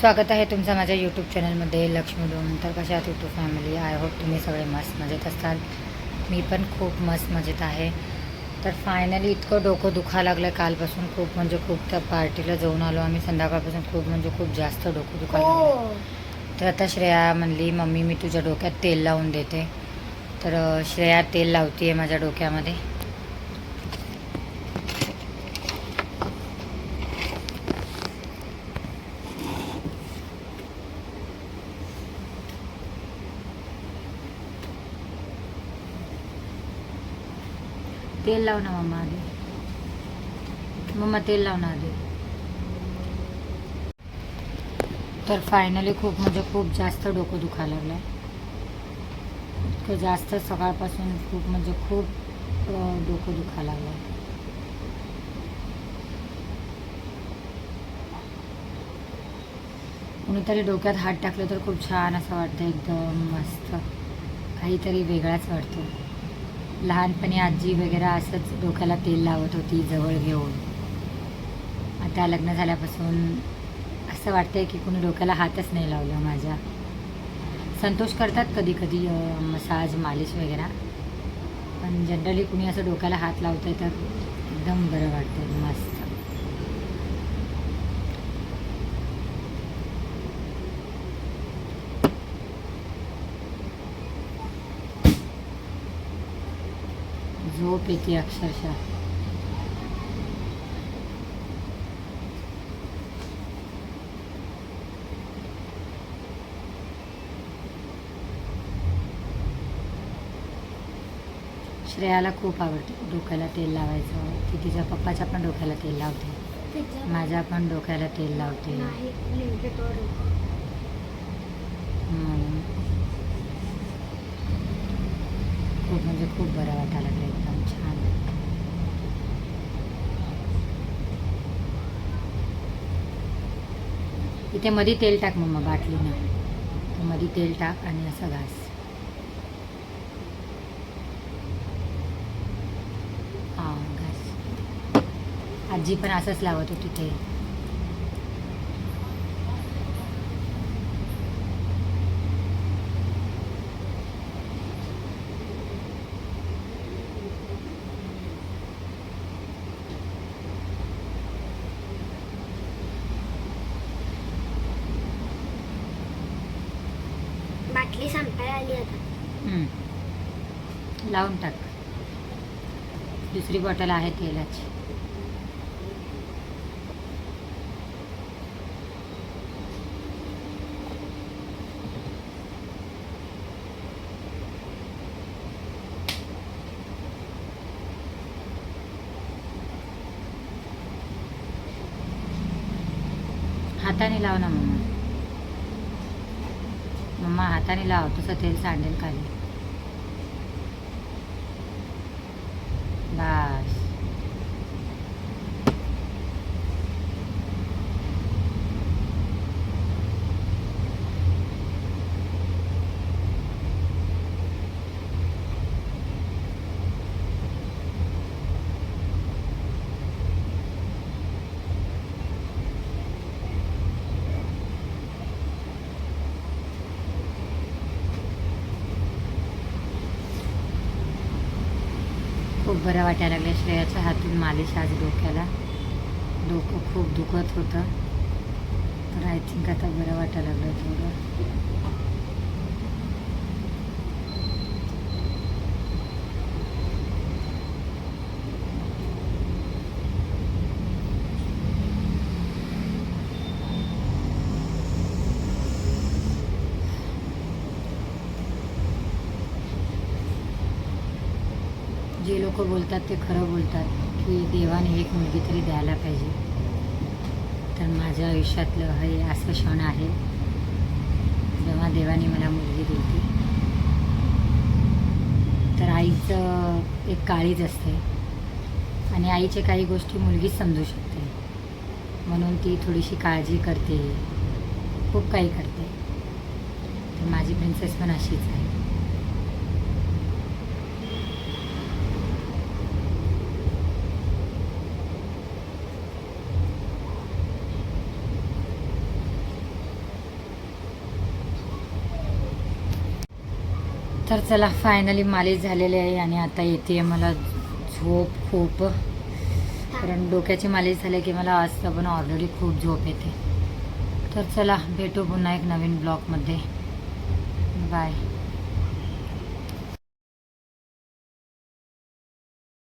स्वागत आहे तुमचं माझ्या यूट्यूब चॅनलमध्ये लक्ष्मी डोम तर कशा आहात यूट्यूब फॅमिली आय होप तुम्ही सगळे मस्त मजेत असाल मी पण खूप मस्त मजेत आहे. तर फायनली इतकं डोकं दुखा लागलं कालपासून. खूप म्हणजे खूप त्या पार्टीला जाऊन आलो आम्ही. संध्याकाळपासून खूप म्हणजे खूप जास्त डोकं दुखायला लागलं तर आता श्रेया म्हणली मम्मी मी तुझ्या डोक्यात तेल लावून देते. तर श्रेया तेल लावते आहे माझ्या डोक्यामध्ये. तेल लाव ना मम्मा आधी. मम्मा तेल लाव ना आधी. तर फायनली खूप म्हणजे खूप जास्त डोकं दुखायला लागलं इतकं जास्त सकाळपासून खूप म्हणजे खूप डोकं दुखायला लागलं कुणीतरी डोक्यात हात टाकलं तर खूप छान असं वाटतं एकदम मस्त. काहीतरी वेगळाच वाटतो. लहानपणी आजी वगैरे असंच डोक्याला तेल लावत होती जवळ घेऊन. आता लग्न झाल्यापासून असं वाटतंय की कुणी डोक्याला हातच नाही लावला माझ्या. संतोष करतात कधी कधी मसाज मालिश वगैरे. पण जनरली कुणी असं डोक्याला हात लावतंय तर एकदम बरं वाटतं मस्त. झोप येते अक्षरशः. श्रेयाला खूप आवडते. डोक्याला तेल लावायचं. ती तिच्या पप्पाच्या पण डोक्याला तेल लावते. माझ्या पण डोक्याला तेल लावते. खूप म्हणजे खूप बरं वाटायला लागलं एकदम छान इथे मध्ये तेल टाक मम्मा बाटलीनं मध्ये तेल टाक आणि असं घास. हां घास. आजी पण असंच लावत होती ते बाटली संपायला आली आता. लावून टाक. दुसरी बॉटल आहे तेलाची. हाताने लाव ना मग मम्मा हाताने लाव तसं तेल सांडेल खाली. खूप बरं वाटायला लागलं. श्रेयाच्या हातून मालिश आज डोक्याला. डोकं खूप दुखत होतं. तर आय थिंक आता बरं वाटायला लागलं थोडं. लोक बोलतात ते खरं बोलतात की देवाने एक मुलगी तरी द्यायला पाहिजे. तर माझ्या आयुष्यातलं हे असं क्षण आहे. जेव्हा देवाने मला मुलगी दिली. तर आईचं एक काळीज असते. आणि आईच्या काही गोष्टी मुलगीच समजू शकते. म्हणून ती थोडीशी काळजी करते. खूप काही करते. तर माझी प्रिन्सेस पण अशीच आहे. तर चला फायनली मालिश झालेली आहे आणि आता येते मला झोप खूप. कारण डोक्याची मालिश झाली की मला आज पण ऑलरेडी खूप झोप येते. तर चला भेटू पुन्हा एक नवीन ब्लॉगमध्ये बाय